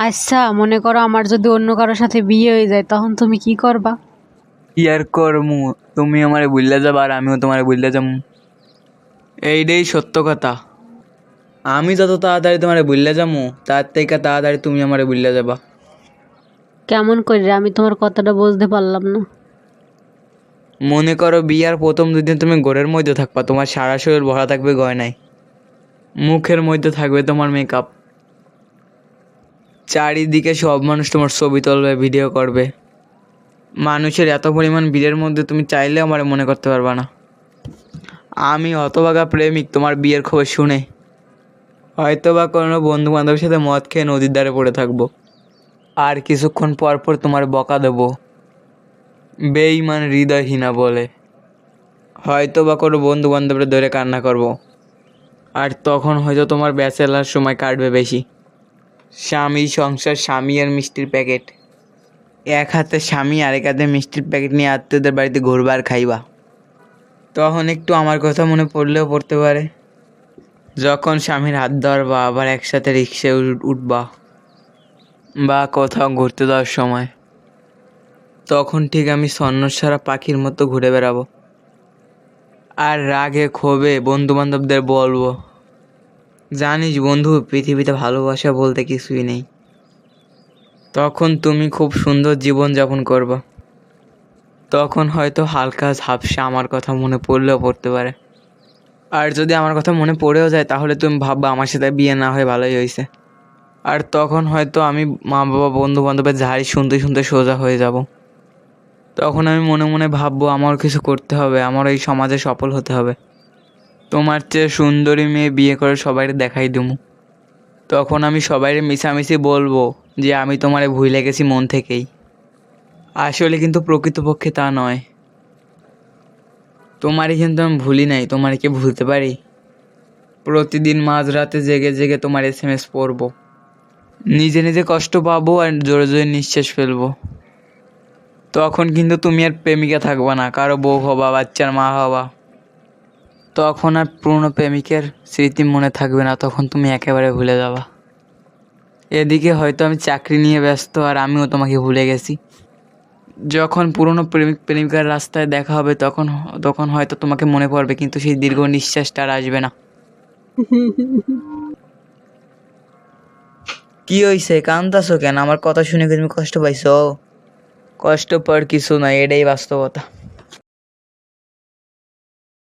আচ্ছা মনে করো আমার যদি অন্য কারোর সাথে বিয়ে হয়ে যায় তখন তুমি কি করবা? কি আর করমু? তুমি আমারে বুঝলে যাবা আর আমিও তোমারে বুঝলে যাব এইটাই সত্য কথা। আমি যত তাড়াতাড়ি তোমারে বুঝলে যাব তার থেকে তাড়াতাড়ি তুমি আমারে বুঝলে যাবা। কেমন করে আমি তোমার কথাটা বুঝতে পারলাম না। মনে করো বিয়ার প্রথম দুদিন তুমি ঘরের মধ্যে থাকবা তোমার সারা শরীর ভরা থাকবে গয়নায়। মুখের মধ্যে থাকবে তোমার মেকআপ চারিদিকে সব মানুষ তোমার ছবি তুলবে ভিডিও করবে। মানুষের এত পরিমাণ ভিড়ের মধ্যে তুমি চাইলেও আমার মনে করতে পারবা না। আমি হতবাগা প্রেমিক, তোমার বিয়ের খবর শুনে। হয়তো বা কোনো বন্ধু বান্ধবের সাথে মদ খেয়ে নদীর ধারে পড়ে থাকব। আর কিছুক্ষণ পর পর তোমার বকা দেবো। বেইমান হৃদয়হীনা বলে। হয়তো বা কোনো বন্ধু বান্ধবরা ধরে কান্না করব। আর তখন হয়তো তোমার ব্যাচেলার সময় কাটবে বেশি। স্বামী সংসার, স্বামী আর মিষ্টির প্যাকেট। এক হাতে স্বামী, আরেক হাতে মিষ্টির প্যাকেট নিয়ে আত্মীয়দের বাড়িতে ঘুরবার, খাইবা। তখন একটু আমার কথা মনে পড়লেও পড়তে পারে। যখন স্বামীর হাত ধরবা, আবার একসাথে রিক্সায় উঠবা বা কোথাও ঘুরতে যাওয়ার সময়, তখন ঠিক আমি সন্ন্যসারা পাখির মতো ঘুরে বেড়াবো। আর রাগে ক্ষোভে বন্ধু বান্ধবদের বলব জানিস বন্ধু, পৃথিবীতে ভালোবাসা বলতে কিছুই নেই। তখন তুমি খুব সুন্দর জীবন যাপন করবা। তখন হয়তো হালকা ঝাপসা আমার কথা মনে পড়লেও পড়তে পারে। আর যদি আমার কথা মনে পড়েও যায়, তাহলে তুমি ভাববা আমার সাথে বিয়ে না হয়ে ভালোই হয়েছে। আর তখন হয়তো আমি মা বাবা বন্ধু বান্ধবের ঝাড়ি শুনতে শুনতে সোজা হয়ে যাব। তখন আমি মনে মনে ভাববো আমার কিছু করতে হবে আমার এই সমাজে সফল হতে হবে। তোমার চেয়ে সুন্দরী মেয়ে বিয়ে করে সবাইকে দেখাই দেবো তখন আমি সবাইকে মিশামিশি বলব যে আমি তোমারে ভুলে গেছি মন থেকেই। আসলে কিন্তু প্রকৃতপক্ষে তা নয়। তোমারই কিন্তু আমি ভুলি নাই, তোমার কি ভুলতে পারি? প্রতিদিন মাঝরাতে জেগে জেগে তোমার এস এম এস পড়ব। নিজে নিজে কষ্ট পাবো আর জোরে জোরে নিঃশ্বাস ফেলব। তখন কিন্তু তুমি আর প্রেমিকা থাকবা না, কারও বউ হবা, বাচ্চার মা হবা। তখন আর পুরনো প্রেমিকের স্মৃতি মনে থাকবে না তখন তুমি একেবারে ভুলে যাবা। এদিকে হয়তো আমি চাকরি নিয়ে ব্যস্ত আর আমিও তোমাকে ভুলে গেছি। যখন পুরনো প্রেমিক প্রেমিকার রাস্তায় দেখা হবে তখন তখন হয়তো তোমাকে মনে পড়বে কিন্তু সেই দীর্ঘ নিঃশ্বাসটা আর আসবে না। কি হইছে? কান্দাছো কেন? আমার কথা শুনে তুমি কষ্ট পাইছো? কষ্ট পাওয়ার কিছু নয় এটাই বাস্তবতা।